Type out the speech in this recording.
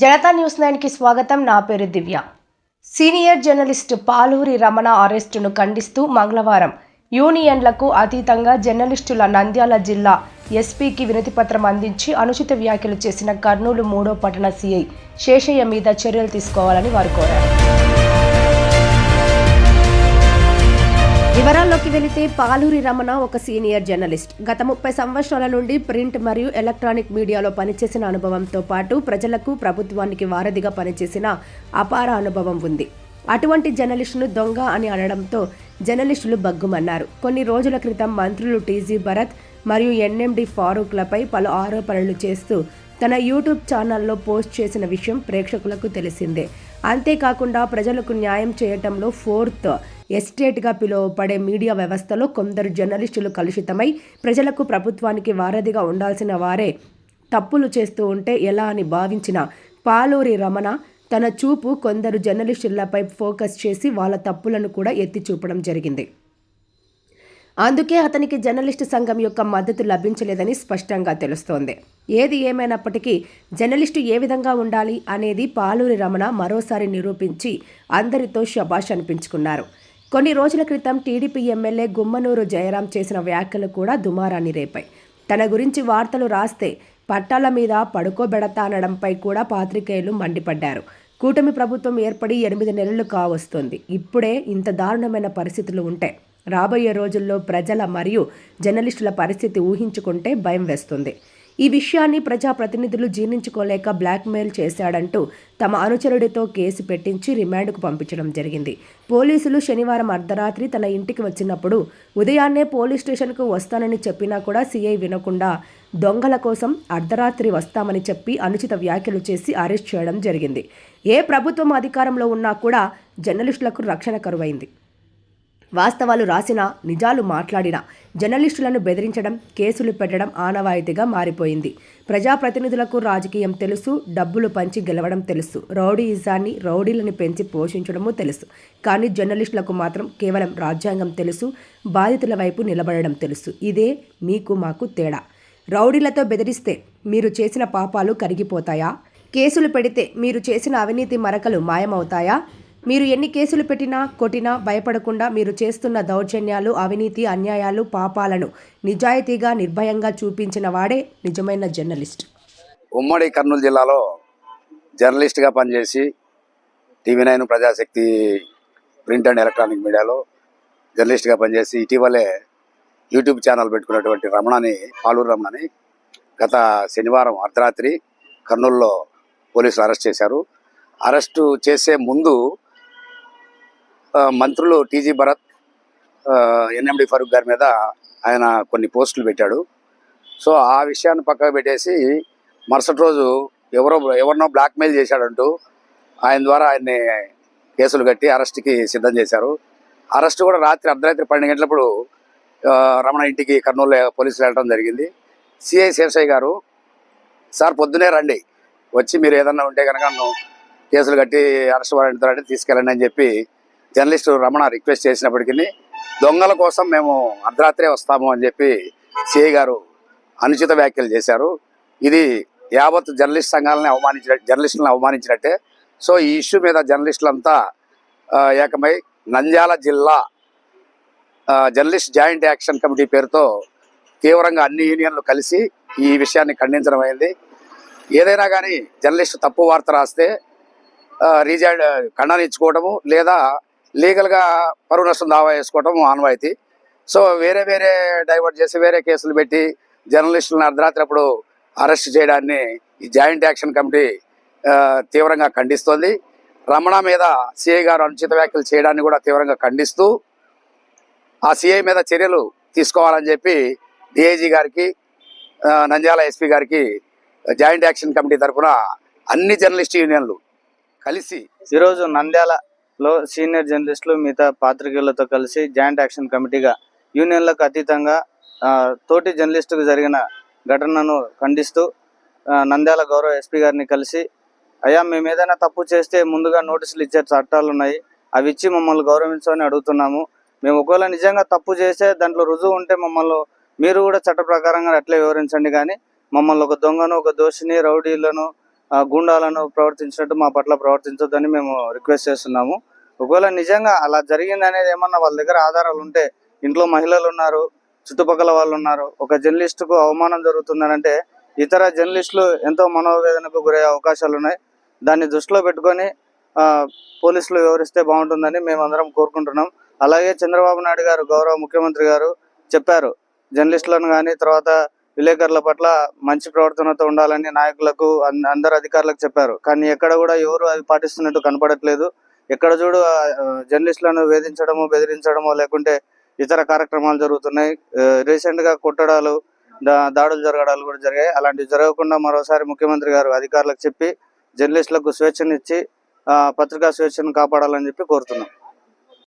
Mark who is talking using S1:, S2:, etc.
S1: Janata news నైన్కి స్వాగతం. నా పేరు దివ్య. సీనియర్ జర్నలిస్ట్ పాలూరి రమణ అరెస్టును ఖండిస్తూ మంగళవారం యూనియన్లకు అతీతంగా జర్నలిస్టుల నంద్యాల జిల్లా ఎస్పీకి వినతిపత్రం అందించి అనుచిత వ్యాఖ్యలు చేసిన కర్నూలు మూడో పట్టణ సీఐ శేషయ్య మీద చర్యలు తీసుకోవాలని వారు కోరారు. వివరాల్లోకి వెళితే పాలూరి రమణ ఒక సీనియర్ జర్నలిస్ట్. గత ముప్పై సంవత్సరాల నుండి ప్రింట్ మరియు ఎలక్ట్రానిక్ మీడియాలో పనిచేసిన అనుభవంతో పాటు ప్రజలకు ప్రభుత్వానికి వారధిగా పనిచేసిన అపార అనుభవం ఉంది. అటువంటి జర్నలిస్టును దొంగ అని అనడంతో జర్నలిస్టులు బగ్గుమన్నారు. కొన్ని రోజుల క్రితం మంత్రులు టీజీ భరత్ మరియు ఎన్ఎండి ఫారూక్లపై పలు ఆరోపణలు చేస్తూ తన యూట్యూబ్ ఛానల్లో పోస్ట్ చేసిన విషయం ప్రేక్షకులకు తెలిసిందే. అంతేకాకుండా ప్రజలకు న్యాయం చేయటంలో ఫోర్త్ ఎస్టేట్గా పిలువబడే మీడియా వ్యవస్థలో కొందరు జర్నలిస్టులు కలుషితమై ప్రజలకు ప్రభుత్వానికి వారధిగా ఉండాల్సిన వారే తప్పులు చేస్తూ ఉంటే ఎలా అని భావించిన పాలూరి రమణ తన చూపు కొందరు జర్నలిస్టులపై ఫోకస్ చేసి వాళ్ళ తప్పులను కూడా ఎత్తి చూపడం జరిగింది. అందుకే అతనికి జర్నలిస్టు సంఘం యొక్క మద్దతు లభించలేదని స్పష్టంగా తెలుస్తోంది. ఏది ఏమైనప్పటికీ జర్నలిస్టు ఏ విధంగా ఉండాలి అనేది పాలూరి రమణ మరోసారి నిరూపించి అందరితో శబాష్ అనిపించుకున్నారు. కొన్ని రోజుల క్రితం టీడీపీ ఎమ్మెల్యే గుమ్మనూరు జయరాం చేసిన వ్యాఖ్యలు కూడా దుమారాన్ని రేపాయి. తన గురించి వార్తలు రాస్తే పట్టాల మీద పడుకోబెడతానడంపై కూడా పాత్రికేయులు మండిపడ్డారు. కూటమి ప్రభుత్వం ఏర్పడి ఎనిమిది నెలలు కావస్తుంది. ఇప్పుడే ఇంత దారుణమైన పరిస్థితులు ఉంటే రాబోయే రోజుల్లో ప్రజల మరియు జర్నలిస్టుల పరిస్థితి ఊహించుకుంటే భయం వేస్తుంది. ఈ విషయాన్ని ప్రజాప్రతినిధులు జీర్ణించుకోలేక బ్లాక్మెయిల్ చేశాడంటూ తమ అనుచరుడితో కేసు పెట్టించి రిమాండ్కు పంపించడం జరిగింది. పోలీసులు శనివారం అర్ధరాత్రి తన ఇంటికి వచ్చినప్పుడు ఉదయాన్నే పోలీస్ స్టేషన్కు వస్తానని చెప్పినా కూడా సీఐ వినకుండా దొంగల కోసం అర్ధరాత్రి వస్తామని చెప్పి అనుచిత వ్యాఖ్యలు చేసి అరెస్ట్ చేయడం జరిగింది. ఏ ప్రభుత్వం అధికారంలో ఉన్నా కూడా జర్నలిస్టులకు రక్షణ కరువైంది. వాస్తవాలు రాసినా నిజాలు మాట్లాడినా జర్నలిస్టులను బెదిరించడం కేసులు పెట్టడం ఆనవాయితీగా మారిపోయింది. ప్రజాప్రతినిధులకు రాజకీయం తెలుసు డబ్బులు పంచి గెలవడం తెలుసు రౌడీయిజాన్ని రౌడీలను పెంచి పోషించడము తెలుసు. కానీ జర్నలిస్టులకు మాత్రం కేవలం రాజ్యాంగం తెలుసు బాధితుల వైపు నిలబడడం తెలుసు. ఇదే మీకు మాకు తేడా. రౌడీలతో బెదిరిస్తే మీరు చేసిన పాపాలు కరిగిపోతాయా? కేసులు పెడితే మీరు చేసిన అవినీతి మరకలు మాయమవుతాయా? మీరు ఎన్ని కేసులు పెట్టినా కొట్టినా భయపడకుండా మీరు చేస్తున్న దౌర్జన్యాలు అవినీతి అన్యాయాలు పాపాలను నిజాయితీగా నిర్భయంగా చూపించిన వాడే నిజమైన జర్నలిస్ట్.
S2: ఉమ్మడి కర్నూలు జిల్లాలో జర్నలిస్ట్గా పనిచేసి TV nine Prajasakti print and electronic మీడియాలో జర్నలిస్ట్గా పనిచేసి ఇటీవలే యూట్యూబ్ ఛానల్ పెట్టుకున్నటువంటి రమణని పాలూరు రమణని గత శనివారం అర్ధరాత్రి కర్నూలులో పోలీసులు అరెస్ట్ చేశారు. అరెస్టు చేసే ముందు మంత్రులు టీజీ భరత్ ఎన్ఎండి ఫరూక్ గారి మీద ఆయన కొన్ని పోస్టులు పెట్టాడు. సో ఆ విషయాన్ని పక్కకు పెట్టేసి మరుసటి రోజు ఎవరో ఎవరినో బ్లాక్మెయిల్ చేశాడంటూ ఆయన ద్వారా ఆయన్ని కేసులు కట్టి అరెస్ట్కి సిద్ధం చేశారు. అరెస్ట్ కూడా రాత్రి అర్ధరాత్రి పన్నెండు గంటలప్పుడు రమణ ఇంటికి కర్నూలు పోలీసులు వెళ్ళడం జరిగింది. సిఐ శేషయ్య గారు సార్ పొద్దునే రండి. వచ్చి మీరు ఏదన్నా ఉంటే కనుక నన్ను కేసులు కట్టి అరెస్ట్ వారెంట్ తీసుకెళ్ళండి అని చెప్పి జర్నలిస్టు రమణ రిక్వెస్ట్ చేసినప్పటికీ దొంగల కోసం మేము అర్ధరాత్రే వస్తాము అని చెప్పి సిఐ గారు అనుచిత వ్యాఖ్యలు చేశారు. ఇది యావత్ జర్నలిస్ట్ సంఘాలని అవమానించిన జర్నలిస్టులను అవమానించినట్టే. సో ఈ ఇష్యూ మీద జర్నలిస్టులంతా ఏకమై నంద్యాల జిల్లా జర్నలిస్ట్ జాయింట్ యాక్షన్ కమిటీ పేరుతో తీవ్రంగా అన్ని యూనియన్లు కలిసి ఈ విషయాన్ని ఖండించడం అయింది. ఏదైనా కానీ జర్నలిస్ట్ తప్పు వార్త రాస్తే రీజైడ్ ఖండనించుకోవడము లేదా లీగల్గా పరువు నష్టం దావా వేసుకోవటం ఆనవాయితీ. సో వేరే వేరే డైవర్ట్ చేసి వేరే కేసులు పెట్టి జర్నలిస్టులను అర్ధరాత్రి అప్పుడు అరెస్ట్ చేయడాన్ని ఈ జాయింట్ యాక్షన్ కమిటీ తీవ్రంగా ఖండిస్తోంది. రమణ మీద సిఐ గారు అనుచిత వ్యాఖ్యలు చేయడాన్ని కూడా తీవ్రంగా ఖండిస్తూ ఆ సిఐ మీద చర్యలు తీసుకోవాలని చెప్పి డిఐజీ గారికి నంద్యాల ఎస్పీ గారికి జాయింట్ యాక్షన్ కమిటీ తరఫున అన్ని జర్నలిస్ట్ యూనియన్లు కలిసి
S3: ఈరోజు లో సీనియర్ జర్నలిస్టులు మిగతా పాత్రికేయులతో కలిసి జాయింట్ యాక్షన్ కమిటీగా యూనియన్లకు అతీతంగా తోటి జర్నలిస్టుకు జరిగిన ఘటనను ఖండిస్తూ నంద్యాల గౌరవ ఎస్పీ గారిని కలిసి అయ్యా మేము ఏదైనా తప్పు చేస్తే ముందుగా నోటీసులు ఇచ్చే చట్టాలు ఉన్నాయి. అవి ఇచ్చి మమ్మల్ని గౌరవించమని అడుగుతున్నాము. మేము ఒకవేళ నిజంగా తప్పు చేస్తే దాంట్లో రుజువు ఉంటే మమ్మల్ని మీరు కూడా చట్ట ప్రకారంగా అట్లే వివరించండి కానీ మమ్మల్ని ఒక దొంగను ఒక దోషిని రౌడీలను గూండాలను ప్రవర్తించినట్టు మా పట్ల ప్రవర్తించొద్దని మేము రిక్వెస్ట్ చేస్తున్నాము. ఒకవేళ నిజంగా అలా జరిగింది అనేది ఏమన్నా వాళ్ళ దగ్గర ఆధారాలు ఉంటే ఇంట్లో మహిళలు ఉన్నారు చుట్టుపక్కల వాళ్ళు ఉన్నారు ఒక జర్నలిస్టుకు అవమానం జరుగుతుందనంటే ఇతర జర్నలిస్టులు ఎంతో మనోవేదనకు గురయ్యే అవకాశాలు ఉన్నాయి. దాన్ని దృష్టిలో పెట్టుకొని పోలీసులు వివరిస్తే బాగుంటుందని మేమందరం కోరుకుంటున్నాం. అలాగే చంద్రబాబు నాయుడు గారు గౌరవ ముఖ్యమంత్రి గారు చెప్పారు. జర్నలిస్టులను కానీ తర్వాత విలేకరుల పట్ల మంచి ప్రవర్తనతో ఉండాలని నాయకులకు అందరు అధికారులకు చెప్పారు. కానీ ఎక్కడ కూడా ఎవరు అది పాటిస్తున్నట్టు కనపడట్లేదు. ఎక్కడ చూడు జర్నలిస్టులను వేధించడము బెదిరించడము లేకుంటే ఇతర కార్యక్రమాలు జరుగుతున్నాయి. రీసెంట్గా కొట్టడాలు దాడులు జరగడాలు కూడా జరిగాయి. అలాంటివి జరగకుండా మరోసారి ముఖ్యమంత్రి గారు అధికారులకు చెప్పి జర్నలిస్టులకు స్వేచ్ఛనిచ్చి ఆ, పత్రికా స్వేచ్ఛను కాపాడాలని చెప్పి కోరుతున్నాం.